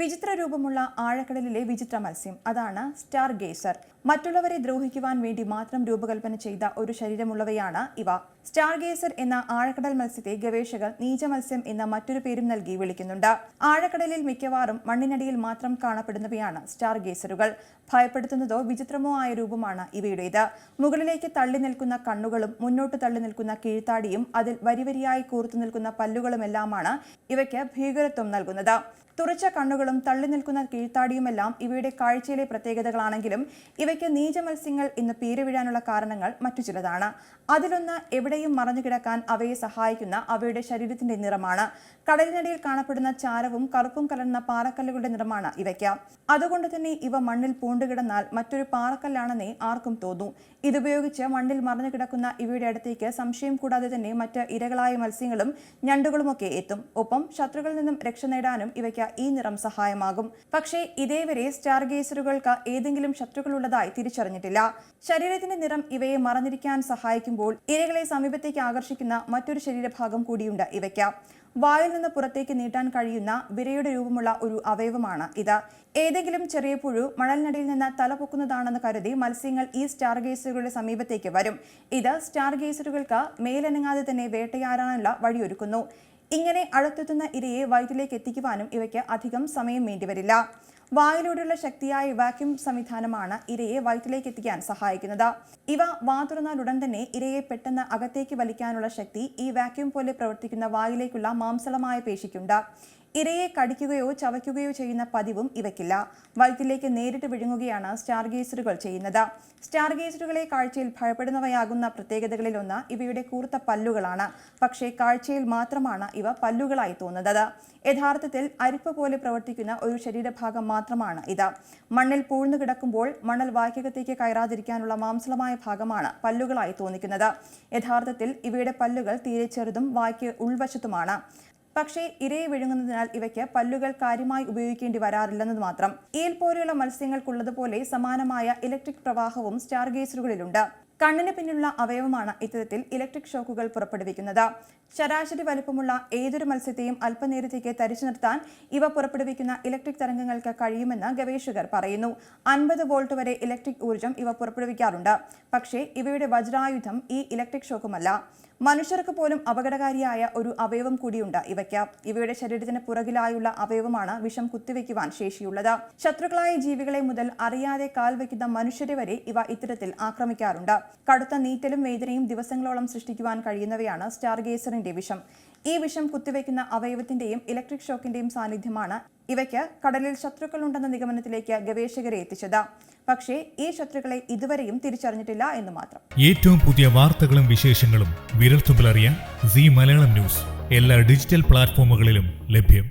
വിചിത്ര രൂപമുള്ള ആഴക്കടലിലെ വിചിത്ര മത്സ്യം. അതാണ് സ്റ്റാർ ഗേസർ മറ്റുള്ളവരെ ദ്രോഹിക്കുവാൻ വേണ്ടി മാത്രം രൂപകൽപ്പന ചെയ്ത ഒരു ശരീരമുള്ളവയാണ് ഇവ. സ്റ്റാർ ഗേസർ എന്ന ആഴക്കടൽ മത്സ്യത്തെ ഗവേഷകർ നീച മത്സ്യം എന്ന മറ്റൊരു പേരും നൽകി വിളിക്കുന്നുണ്ട്. ആഴക്കടലിൽ മിക്കവാറും മണ്ണിനടിയിൽ മാത്രം കാണപ്പെടുന്നവയാണ് സ്റ്റാർ ഗേസറുകൾ ഭയപ്പെടുത്തുന്നതോ വിചിത്രമോ ആയ രൂപമാണ് ഇവയുടേത്. മുകളിലേക്ക് തള്ളി നിൽക്കുന്ന കണ്ണുകളും മുന്നോട്ട് തള്ളി നിൽക്കുന്ന കീഴ്ത്താടിയും അതിൽ വരിവരിയായി കൂർത്തു നിൽക്കുന്ന പല്ലുകളുമെല്ലാമാണ് ഇവയ്ക്ക് ഭീകരത്വം നൽകുന്നത്. തുറച്ച കണ്ണുകളും തള്ളി നിൽക്കുന്ന കീഴ്ത്താടിയുമെല്ലാം ഇവയുടെ കാഴ്ചയിലെ പ്രത്യേകതകളാണെങ്കിലും ഇവയ്ക്ക് നീച മത്സ്യങ്ങൾ ഇന്ന് പേര് കാരണങ്ങൾ മറ്റു ചിലതാണ്. അതിലൊന്ന് എവിടെയും മറഞ്ഞുകിടക്കാൻ അവയെ സഹായിക്കുന്ന അവയുടെ ശരീരത്തിന്റെ നിറമാണ്. കടലിനടിയിൽ കാണപ്പെടുന്ന ചാരവും കറുപ്പും കലർന്ന പാറക്കല്ലുകളുടെ നിറമാണ് ഇവയ്ക്ക്. അതുകൊണ്ട് തന്നെ ഇവ മണ്ണിൽ പൂണ്ടുകിടന്നാൽ മറ്റൊരു പാറക്കല്ലാണെന്നേ ആർക്കും തോന്നൂ. ഇതുപയോഗിച്ച് മണ്ണിൽ മറഞ്ഞു കിടക്കുന്ന ഇവയുടെ അടുത്തേക്ക് സംശയം കൂടാതെ തന്നെ മറ്റ് ഇരകളായ മത്സ്യങ്ങളും ഞണ്ടുകളുമൊക്കെ എത്തും. ഒപ്പം ശത്രുക്കളിൽ നിന്നും രക്ഷ നേടാനും ഇവയ്ക്ക് ഈ നിറം സഹായമാകും. പക്ഷേ ഇതേവരെ സ്റ്റാർ ഗേസറുകൾക്ക് ഏതെങ്കിലും ശത്രുക്കളുള്ളതായി തിരിച്ചറിഞ്ഞിട്ടില്ല. ശരീരത്തിന്റെ നിറം ഇവയെ മറഞ്ഞിരിക്കാൻ സഹായിക്കുമ്പോൾ ഇരകളെ സമീപത്തേക്ക് ആകർഷിക്കുന്ന മറ്റൊരു ശരീരഭാഗം കൂടിയുണ്ട് ഇവയ്ക്ക്. വായിൽ നിന്ന് പുറത്തേക്ക് നീട്ടാൻ കഴിയുന്ന വിരയുടെ രൂപമുള്ള ഒരു അവയവമാണ് ഇത്. ഏതെങ്കിലും ചെറിയ പുഴു മണലിനടിയിൽ നിന്ന് തല പൊക്കുന്നതാണെന്ന് കരുതി മത്സ്യങ്ങൾ ഈ സ്റ്റാർ ഗേസറുകളുടെ സമീപത്തേക്ക് വരും. ഇത് സ്റ്റാർ ഗേസറുകൾക്ക് മേലനങ്ങാതെ തന്നെ വേട്ടയാടാനുള്ള വഴിയൊരുക്കുന്നു. ഇങ്ങനെ അടുത്തെത്തുന്ന ഇരയെ വയറ്റിലേക്ക് എത്തിക്കുവാനും ഇവയ്ക്ക് അധികം സമയം വേണ്ടിവരില്ല. വായിലൂടെയുള്ള ശക്തിയായ വാക്യൂം സംവിധാനമാണ് ഇരയെ വയറ്റിലേക്ക് എത്തിക്കാൻ സഹായിക്കുന്നത്. ഇവ വാ തുറന്നാലുടൻ തന്നെ ഇരയെ പെട്ടെന്ന് അകത്തേക്ക് വലിക്കാനുള്ള ശക്തി ഈ വാക്യൂം പോലെ പ്രവർത്തിക്കുന്ന വായിലേക്കുള്ള മാംസളമായ പേശിക്കുണ്ട്. ഇരയെ കടിക്കുകയോ ചവയ്ക്കുകയോ ചെയ്യുന്ന പതിവും ഇവയ്ക്കില്ല. വയറ്റിലേക്ക് നേരിട്ട് വിഴുങ്ങുകയാണ് സ്റ്റാർ ഗേസറുകൾ ചെയ്യുന്നത്. സ്റ്റാർ ഗേസറുകളെ കാഴ്ചയിൽ ഭയപ്പെടുന്നവയാകുന്ന പ്രത്യേകതകളിലൊന്ന് ഇവയുടെ കൂർത്ത പല്ലുകളാണ്. പക്ഷേ കാഴ്ചയിൽ മാത്രമാണ് ഇവ പല്ലുകളായി തോന്നുന്നത്. യഥാർത്ഥത്തിൽ അരിപ്പ് പോലെ പ്രവർത്തിക്കുന്ന ഒരു ശരീരഭാഗം മാത്രമാണ് ഇത്. മണ്ണിൽ പൂഴ്ന്നു കിടക്കുമ്പോൾ മണൽ വായ്ക്കകത്തേക്ക് കയറാതിരിക്കാനുള്ള മാംസളമായ ഭാഗമാണ് പല്ലുകളായി തോന്നിക്കുന്നത്. യഥാർത്ഥത്തിൽ ഇവയുടെ പല്ലുകൾ തീരെ ചെറുതും വായ്ക്ക് ഉൾവശത്തുമാണ്. പക്ഷേ ഇരയെ വിഴുങ്ങുന്നതിനാൽ ഇവയ്ക്ക് പല്ലുകൾ കാര്യമായി ഉപയോഗിക്കേണ്ടി വരാറില്ലെന്നത് മാത്രം. ഈൽ പോലെയുള്ള മത്സ്യങ്ങൾക്കുള്ളതുപോലെ സമാനമായ ഇലക്ട്രിക് പ്രവാഹവും സ്റ്റാർ ഗേസറുകളിലുണ്ട് കണ്ണിന് പിന്നിലുള്ള അവയവമാണ് ഇത്തരത്തിൽ ഇലക്ട്രിക് ഷോക്കുകൾ പുറപ്പെടുവിക്കുന്നത്. ശരാശരി വലുപ്പമുള്ള ഏതൊരു മത്സ്യത്തെയും അല്പനേരത്തേക്ക് തരിച്ചു നിർത്താൻ ഇവ പുറപ്പെടുവിക്കുന്ന ഇലക്ട്രിക് തരംഗങ്ങൾക്ക് കഴിയുമെന്ന് ഗവേഷകർ പറയുന്നു. അൻപത് വോൾട്ട് വരെ ഇലക്ട്രിക് ഊർജം ഇവ പുറപ്പെടുവിക്കാറുണ്ട്. പക്ഷേ ഇവയുടെ വജ്രായുധം ഈ ഇലക്ട്രിക് ഷോക്കുമല്ല മനുഷ്യർക്ക് പോലും അപകടകാരിയായ ഒരു അവയവം കൂടിയുണ്ട് ഇവയ്ക്ക്. ഇവയുടെ ശരീരത്തിന് പുറകിലായുള്ള അവയവമാണ് വിഷം കുത്തിവെക്കുവാൻ ശേഷിയുള്ളത്. ശത്രുക്കളായ ജീവികളെ മുതൽ അറിയാതെ കാൽ വയ്ക്കുന്ന മനുഷ്യരെ വരെ ഇവ ഇത്തരത്തിൽ ആക്രമിക്കാറുണ്ട്. കടുത്ത നീറ്റലും വേദനയും ദിവസങ്ങളോളം സൃഷ്ടിക്കുവാൻ കഴിയുന്നവയാണ് സ്റ്റാർ ഗേസറിന്റെ വിഷം. ഈ വിഷം കുത്തിവെക്കുന്ന അവയവത്തിന്റെയും ഇലക്ട്രിക് ഷോക്കിന്റെയും സാന്നിധ്യമാണ് ഇവയ്ക്ക് കടലിൽ ശത്രുക്കളുണ്ടെന്ന നിഗമനത്തിലേക്ക് ഗവേഷകരെ എത്തിച്ചത്. പക്ഷേ ഈ ശത്രുക്കളെ ഇതുവരെയും തിരിച്ചറിഞ്ഞിട്ടില്ല എന്ന് മാത്രം. ഏറ്റവും പുതിയ വാർത്തകളും വിശേഷങ്ങളും വിരൽത്തുമ്പിലറിയാൻ സി മലയാളം ന്യൂസ്. എല്ലാ ഡിജിറ്റൽ പ്ലാറ്റ്ഫോമുകളിലും ലഭ്യം.